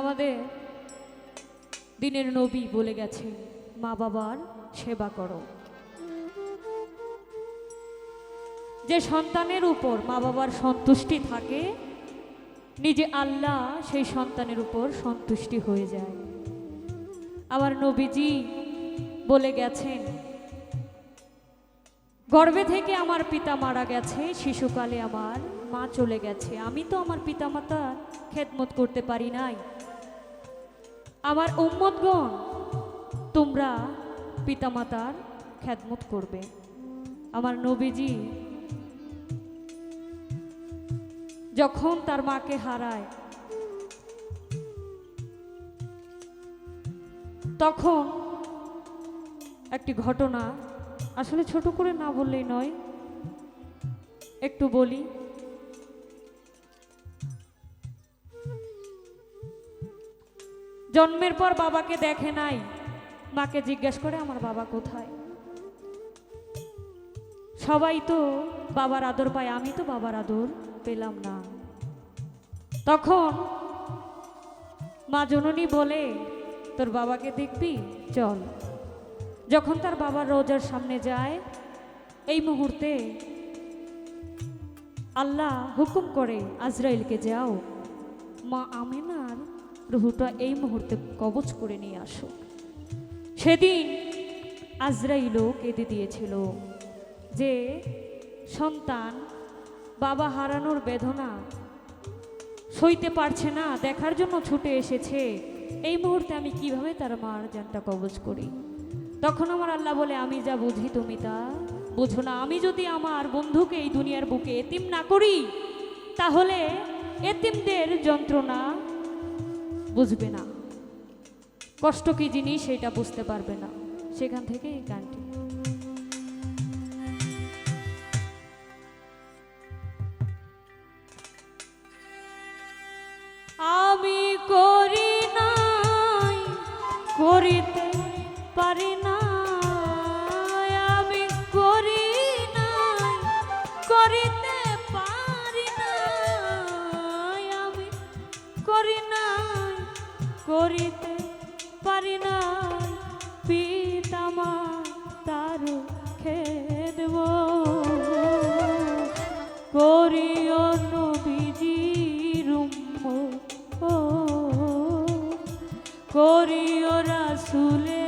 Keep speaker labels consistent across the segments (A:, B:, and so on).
A: আমাদের দিনের নবী বলে গেছে মা বাবার সেবা করো। যে সন্তানের উপর মা বাবার সন্তুষ্টি থাকে, নিজে আল্লাহ সেই সন্তানের উপর সন্তুষ্টি হয়ে যায়। আবার নবীজি বলে গেছেন, গর্ভে থেকে আমার পিতা মারা গেছে, শিশুকালে আমার মা চলে গেছে। আমি তো আমার পিতামাতার খেদমত করতে পারি নাই। আমার উম্মতগণ, তোমরা পিতামাতার খেদমত করবে। আমার নবীজি যখন তার মাকে হারায়, তখন একটি ঘটনা আসলে ছোট করে না বললেই নয়, একটু বলি। জন্মের পর বাবাকে দেখে নাই। মাকে জিজ্ঞেস করে, আমার বাবা কোথায়? সবাই তো বাবার আদর পায়, আমি তো বাবার আদর পেলাম না। তখন মা জননী বলে, তোর বাবাকে দেখবি? চল। যখন তার বাবার রোজার সামনে যায়, এই মুহূর্তে আল্লাহ হুকুম করে, আজরাইলকে যাও। মা আমিনার রুহুটা এই মুহূর্তে কবচ করে নিয়ে আসো। সেদিন আজরাইলও কেঁদে দিয়েছিল যে, সন্তান, বাবা হারানোর বেদনা সইতে পারছে না, দেখার জন্য ছুটে এসেছে। এই মুহূর্তে আমি কীভাবে তার মার জানটা কবজ করি? তখন আমার আল্লাহ বলে, আমি যা বুঝি তুমি তা বুঝো না। আমি যদি আমার বন্ধুকে এই দুনিয়ার বুকে এতিম না করি, তাহলে এতিমদের যন্ত্রণা বুঝবে না। কষ্ট কি জিনিস সেটা বুঝতে পারবে না। সেখান থেকে এই গানটি। আমি করি নাই, করিতে পারি না আমি করি করিতে করিতে পারি না। পিতামা তার খেদব। করিও নবীজির করিও রাসুলের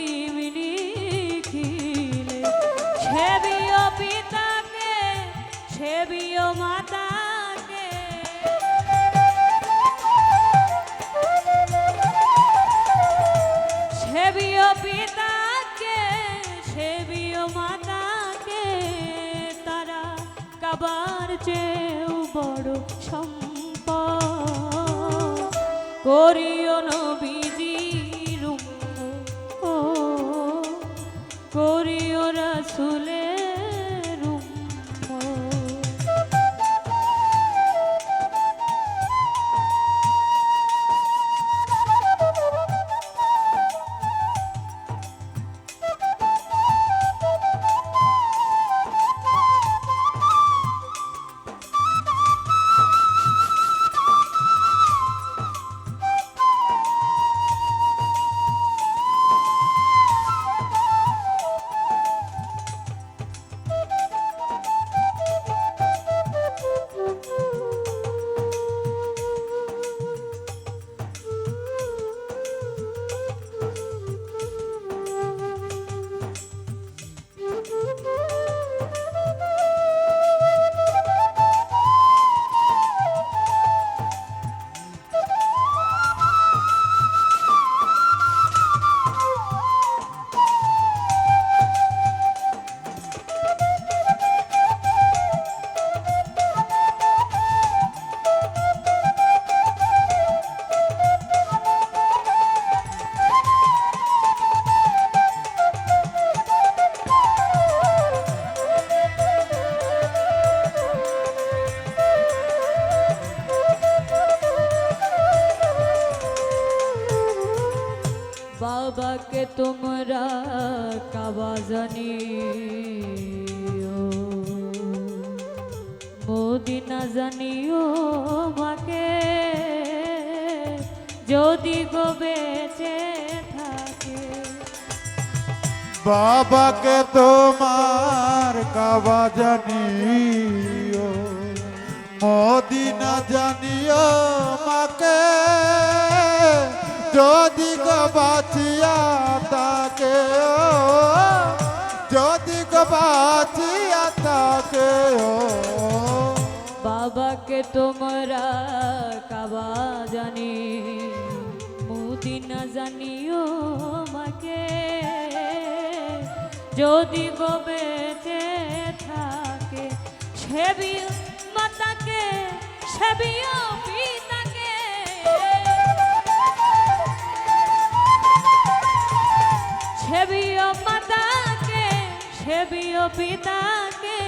A: চেয়েও বড় সম্পদ। করিও নবীজির ও করিও রাসুলের তোমরা কাবা জানি। মদিনা জানিও মাকে। যদি গো বেঁচে থাকে।
B: বাবাকে তোমার কাবা জানিও মদিনা জানিও মাকে। যদি গো তাকে, ও, যদি গো তাকে, ও।
A: বাবাকে তোমরা কাবা জানি মুদিনা জানিও মাকে যদি গো থাকে, সেবিও মাতাকে, সেবিও পিতাকে পিতাকে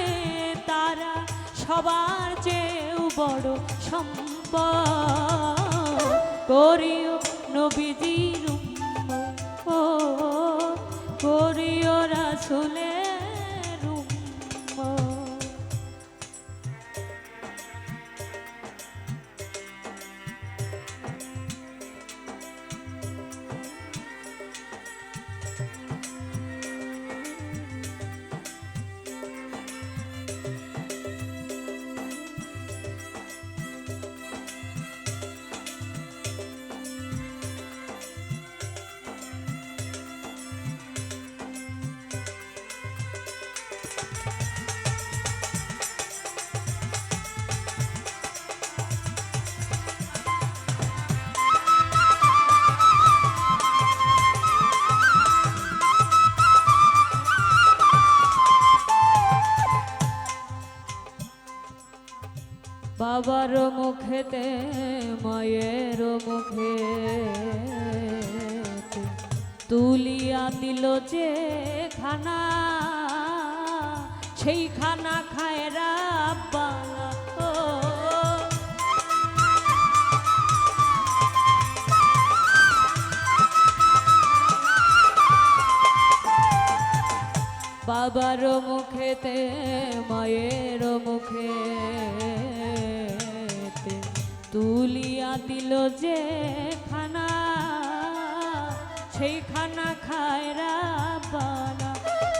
A: তারা সবার চেয়েও বড় সম্পদ। করিও নবীজির ও করিও রাসুলের বাবার মুখেতে, মায়ের মুখে তুলিয়া দিল যে খানা, সেই খানা খায় রাব্বানা ও বাবার মুখেতে, মায়ের মুখে তুলিয়া দিল যে খানা সেই খানা খায় রাবানা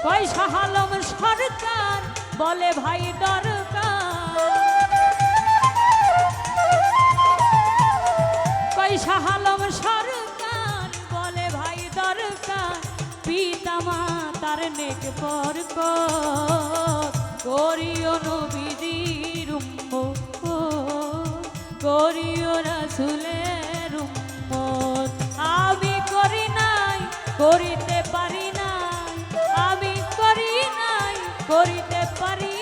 A: পয়সা হালম সরকার বলে ভাই দরকার। পয়সা হালম সরকার বলে ভাই দরকার। পিতা মাতার নেক পর করিও নবীজির করিও। আমি করি নাই করিতে পারি নাই আমি করি নাই করিতে পারি